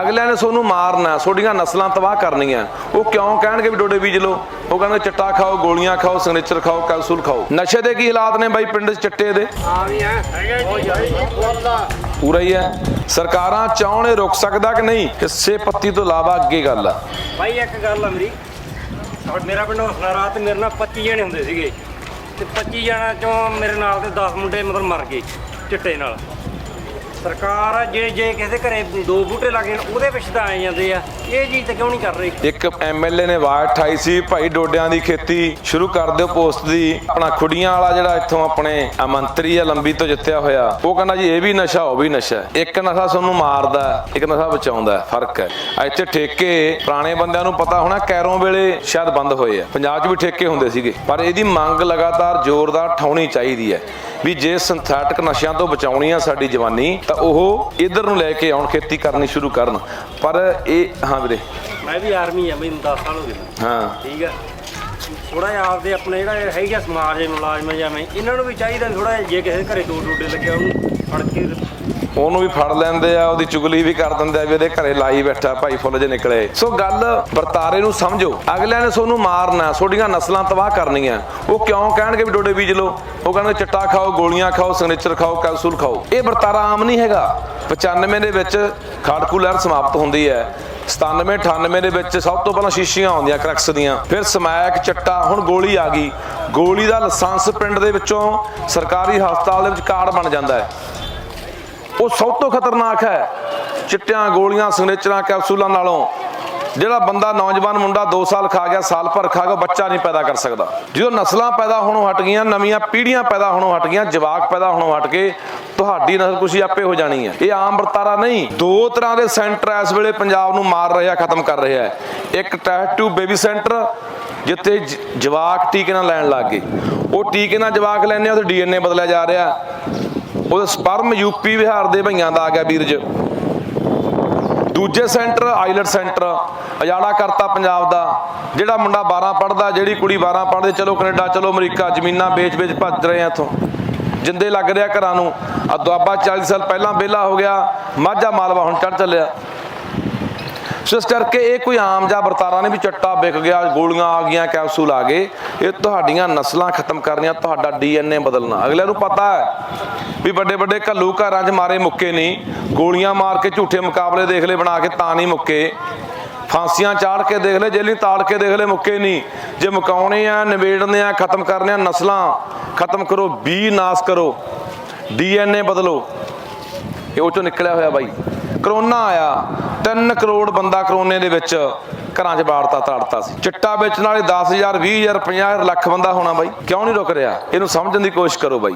ਅਗਲਿਆਂ ਨੇ ਤੁਹਾਨੂੰ ਮਾਰਨਾ ਤੁਹਾਡੀਆਂ ਨਸਲਾਂ ਤਬਾਹ ਕਰਨੀਆਂ। ਉਹ ਕਿਉਂ ਕਹਿਣਗੇ ਵੀ ਡੋਡੇ ਬੀਜ ਲਓ? ਉਹ ਕਹਿੰਦੇ ਚਿੱਟਾ ਖਾਓ, ਗੋਲੀਆਂ ਖਾਓ ਸਿਗਨੇਚਰ ਖਾਓ, ਕੈਪਸੂਲ ਖਾਓ। ਨਸ਼ੇ ਦੇ ਕੀ ਹਾਲਾਤ ਨੇ ਬਾਈ ਪਿੰਡ 'ਚ ਚਿੱਟੇ ਦੇ? ਪੂਰਾ ਹੀ ਹੈ। ਸਰਕਾਰਾਂ ਚਾਹਣ ਰੁਕ ਸਕਦਾ ਕਿ ਨਹੀਂ? ਕਿਸੇ ਪੱਤੀ ਤੋਂ ਇਲਾਵਾ ਅੱਗੇ ਗੱਲ ਆ। ਬਾਈ, ਇੱਕ ਗੱਲ ਆ ਮੇਰਾ। ਪਿੰਡ ਹੌਸਲਾ ਰਾਤ ਮੇਰੇ ਨਾਲ 25 ਜਣੇ ਹੁੰਦੇ ਸੀਗੇ। ਤੇ 25 ਜਣਾਂ ਚੋਂ ਮੇਰੇ ਨਾਲ ਦੇ 10 ਮੁੰਡੇ ਮਤਲਬ ਮਰ ਗਏ ਚਿੱਟੇ ਨਾਲ। ਸਰਕਾਰ ਜੇ ਜੇ ਕਿਸੇ ਘਰੇ ਦੋ ਬੂਟੇ ਲੱਗੇ ਉਹਦੇ ਵਿੱਚ ਤਾਂ ਆਏ ਜਾਂਦੇ ਆ। ਇਹ ਚੀਜ਼ ਤਾਂ ਕਿਉਂ ਨਹੀਂ ਕਰ ਰਹੀ? ਇੱਕ ਐਮਐਲਏ ਨੇ ਆਵਾਜ਼ ਉਠਾਈ ਸੀ, ਭਾਈ ਡੋਡਿਆਂ ਦੀ ਖੇਤੀ ਸ਼ੁਰੂ ਕਰ ਦਿਓ ਪੋਸਟ ਦੀ। ਆਪਣਾ ਖੁੜੀਆਂ ਵਾਲਾ ਜਿਹੜਾ ਇੱਥੋਂ ਆਪਣੇ ਮੰਤਰੀ ਆ, ਲੰਬੀ ਤੋਂ ਜਿੱਤਿਆ ਹੋਇਆ, ਉਹ ਕਹਿੰਦਾ ਜੀ, ਇਹ ਵੀ ਨਸ਼ਾ, ਉਹ ਵੀ ਨਸ਼ਾ। ਇੱਕ ਨਸ਼ਾ ਤੁਹਾਨੂੰ ਮਾਰਦਾ, ਇੱਕ ਨਸ਼ਾ ਬਚਾਉਂਦਾ, ਫ਼ਰਕ ਹੈ। ਇੱਥੇ ਠੇਕੇ, ਪੁਰਾਣੇ ਬੰਦਿਆਂ ਨੂੰ ਪਤਾ ਹੋਣਾ, ਕੈਰੋਂ ਵੇਲੇ ਸ਼ਾਇਦ ਬੰਦ ਹੋਏ ਆ। ਪੰਜਾਬ 'ਚ ਵੀ ਠੇਕੇ ਹੁੰਦੇ ਸੀਗੇ। ਪਰ ਇਹਦੀ ਮੰਗ ਲਗਾਤਾਰ ਜ਼ੋਰਦਾਰ ਠਾਉਣੀ ਚਾਹੀਦੀ ਹੈ। ਵੀ ਜੇ ਸਿੰਥੈਟਿਕ ਨਸ਼ਿਆਂ ਤੋਂ ਬਚਾਉਣੀ ਆ ਸਾਡੀ ਜਵਾਨੀ ਤਾਂ ਉਹ ਇਧਰ ਨੂੰ ਲੈ ਕੇ ਆਉਣ ਖੇਤੀ ਕਰਨੀ ਸ਼ੁਰੂ ਕਰਨ। ਪਰ ਇਹ ਹਾਂ ਵੀਰੇ। ਮੈਂ ਵੀ ਆਰਮੀ ਆ ਮੈਨੂੰ 10 ਸਾਲ ਹੋ ਗਏ ਹਾਂ। ਠੀਕ ਆ। ਥੋੜਾ ਜਿਹਾ ਆਪਦੇ ਆਪਣੇ ਜਿਹੜਾ ਹੈਗਾ ਸਮਾਜ ਦੇ ਮੁਲਾਜ਼ਮ ਜਿਵੇਂ ਇਹਨਾਂ ਨੂੰ ਵੀ ਚਾਹੀਦਾ ਥੋੜਾ ਜੇ ਕਿਸੇ ਘਰੇ ਦੋ ਟੋਡੇ ਲੱਗੇ ਉਹਨੂੰ ਫੜ ਕੇ ਉਹਨੂੰ ਵੀ ਫੜ ਲੈਂਦੇ ਆ, ਉਹਦੀ ਚੁਗਲੀ ਵੀ ਕਰ ਦਿੰਦੇ ਆ ਵੀ ਇਹਦੇ ਘਰੇ ਲਾਈ ਬੈਠਾ ਭਾਈ ਫੁੱਲ ਜੇ ਨਿਕਲੇ। ਸੋ ਗੱਲ ਵਰਤਾਰੇ ਨੂੰ ਸਮਝੋ, ਅਗਲਿਆਂ ਨੇ ਤੁਹਾਨੂੰ ਮਾਰਨਾ ਤੁਹਾਡੀਆਂ ਨਸਲਾਂ ਤਬਾਹ ਕਰਨੀਆਂ। ਉਹ ਕਿਉਂ ਕਹਿਣਗੇ ਵੀ ਡੋਡੇ ਬੀਜ ਲੋ ਉਹ ਕਹਿੰਦੇ ਚਿੱਟਾ ਖਾਓ, ਗੋਲੀਆਂ ਖਾਓ ਸਿਗਨੇਚਰ ਖਾਓ ਕੈਪਸੂਲ ਖਾਓ। ਇਹ ਵਰਤਾਰਾ ਆਮ ਨਹੀਂ ਹੈਗਾ। 95 ਦੇ ਵਿੱਚ ਖਾੜਕੂ ਲਹਿਰ ਸਮਾਪਤ ਹੁੰਦੀ ਹੈ। 97 98 ਦੇ ਵਿੱਚ ਸਭ ਤੋਂ ਪਹਿਲਾਂ ਸ਼ੀਸ਼ੀਆਂ ਆਉਂਦੀਆਂ ਕਰੈਕਸ ਦੀਆਂ। ਫਿਰ ਸਮੈਕ, ਚੱਟਾ, ਹੁਣ ਗੋਲੀ ਆ ਗਈ। ਗੋਲੀ ਦਾ ਲਾਇਸੈਂਸ ਪਿੰਡ ਦੇ ਵਿੱਚੋਂ ਸਰਕਾਰੀ ਹਸਪਤਾਲ ਦੇ ਵਿੱਚ ਕਾਰਡ ਬਣ ਜਾਂਦਾ ਹੈ। ਉਹ ਸਭ ਤੋਂ ਖਤਰਨਾਕ ਹੈ। ਚਿੱਟਿਆਂ, ਗੋਲੀਆਂ, ਸਿਗਨੇਚਰਾਂ, ਕੈਪਸੂਲਾਂ ਨਾਲੋਂ ਜਿਹੜਾ ਬੰਦਾ ਨੌਜਵਾਨ ਮੁੰਡਾ 2 ਸਾਲ ਖਾ ਗਿਆ, ਸਾਲ ਭਰ ਖਾ ਗਿਆ ਬੱਚਾ ਨਹੀਂ ਪੈਦਾ ਕਰ ਸਕਦਾ। ਜਦੋਂ ਨਸਲਾਂ ਪੈਦਾ ਹੋਣੋਂ ਹਟ ਗਈਆਂ, ਨਵੀਆਂ ਪੀੜ੍ਹੀਆਂ ਪੈਦਾ ਹੋਣੋਂ ਹਟ ਗਈਆਂ, ਜਵਾਕ ਪੈਦਾ ਹੋਣੋਂ ਹਟ ਕੇ ਤੁਹਾਡੀ ਨਸਲ ਕੁਸ਼ੀ ਆਪੇ ਹੋ ਜਾਣੀ ਹੈ। ਇਹ ਆਮ ਵਰਤਾਰਾ ਨਹੀਂ। ਦੋ ਤਰ੍ਹਾਂ ਦੇ ਸੈਂਟਰ ਇਸ ਵੇਲੇ ਪੰਜਾਬ ਨੂੰ ਮਾਰ ਰਿਹਾ, ਖਤਮ ਕਰ ਰਿਹਾ ਹੈ। ਇੱਕ ਟੈਟੂ ਬੇਬੀ ਸੈਂਟਰ, ਜਿੱਥੇ ਜਵਾਕ ਟੀਕੇ ਨਾਲ ਲੈਣ ਲੱਗ ਗਏ। ਉਹ ਟੀਕੇ ਨਾਲ ਜਵਾਕ ਲੈਣੇ ਉਹਦੇ ਡੀਐਨਏ ਬਦਲਿਆ ਜਾ ਰਿਹਾ। ਉਹਦੇ ਸਪਰਮ ਯੂਪੀ ਵਿਹਾਰ ਦੇ ਭਈਆਂ ਦਾ ਆ ਗਿਆ ਵੀਰਜ ਦੂਜੇ ਸੈਂਟਰ ਆਈਲਟ ਸੈਂਟਰ, ਅਜਾੜਾ ਕਰਤਾ ਪੰਜਾਬ ਦਾ, ਜਿਹੜਾ ਮੁੰਡਾ 12 ਪੜਦਾ ਜਿਹੜੀ ਕੁੜੀ 12 ਪੜਦੇ ਚਲੋ ਕੈਨੇਡਾ, ਚਲੋ ਅਮਰੀਕਾ, ਜ਼ਮੀਨਾਂ ਵੇਚ-ਵੇਚ ਭੱਜ ਰਹੇ ਆ ਇੱਥੋਂ। ਜਿੰਦੇ ਲੱਗ ਰਿਹਾ ਘਰਾਂ ਨੂੰ। ਆ ਦੁਆਬਾ 40 ਸਾਲ ਪਹਿਲਾਂ ਵਿਹਲਾ ਹੋ ਗਿਆ, ਮਾਝਾ ਮਾਲਵਾ ਹੁਣ ਚੜ ਚੱਲਿਆ। ਸੋ ਇਸ ਕਰਕੇ ਇਹ ਕੋਈ ਆਮ ਜਾਂ ਵਰਤਾਰਾ ਨਹੀਂ ਵੀ ਚੱਟਾ ਵਿਕ ਗਿਆ, ਗੋਲੀਆਂ ਆ ਗਈਆਂ, ਕੈਪਸੂਲ ਆ ਗਏ। ਇਹ ਤੁਹਾਡੀਆਂ ਨਸਲਾਂ ਖਤਮ ਕਰਨੀਆਂ, ਤੁਹਾਡਾ ਡੀਐਨਏ ਬਦਲਣਾ। ਅਗਲਿਆਂ ਨੂੰ ਪਤਾ ਹੈ ਵੀ ਵੱਡੇ ਵੱਡੇ ਘੱਲੂ ਘਰਾਂ 'ਚ ਮਾਰੇ ਮੁੱਕੇ ਨਹੀਂ। ਗੋਲੀਆਂ ਮਾਰ ਕੇ ਝੂਠੇ ਮੁਕਾਬਲੇ ਦੇਖ ਲੈ ਬਣਾ ਕੇ ਤਾਂ ਨਹੀਂ ਮੁੱਕੇ। ਫਾਂਸੀਆਂ ਚਾੜ ਕੇ ਦੇਖ ਲੈ ਜੇਲੀ ਤਾੜ ਕੇ ਦੇਖ ਲੈ ਮੁੱਕੇ ਨਹੀਂ। ਜੇ ਮੁਕਾਉਣੇ ਆ, ਨਿਬੇੜਨੇ ਆ, ਖਤਮ ਕਰਨੇ ਆ ਨਸਲਾਂ, ਖਤਮ ਕਰੋ ਬੀ ਨਾਸ ਕਰੋ। ਡੀਐਨਏ ਬਦਲੋ। ਇਹ ਉਹ ਚੋਂ ਨਿਕਲਿਆ ਹੋਇਆ ਬਾਈ। ਕਰੋਨਾ ਆਇਆ। 3 ਕਰੋੜ ਬੰਦਾ ਕਰੋਨੇ ਦੇ ਵਿੱਚ ਘਰਾਂ 'ਚ ਬਾੜਤਾ ਤਾੜਤਾ ਸੀ। ਚਿੱਟਾ ਵੇਚਣ ਵਾਲੇ 10000 20000 50000 ਲੱਖ ਬੰਦਾ ਹੋਣਾ ਬਾਈ। ਕਿਉਂ ਨਹੀਂ ਰੁਕ ਰਿਹਾ? ਇਹਨੂੰ ਸਮਝਣ ਦੀ ਕੋਸ਼ਿਸ਼ ਕਰੋ ਬਾਈ।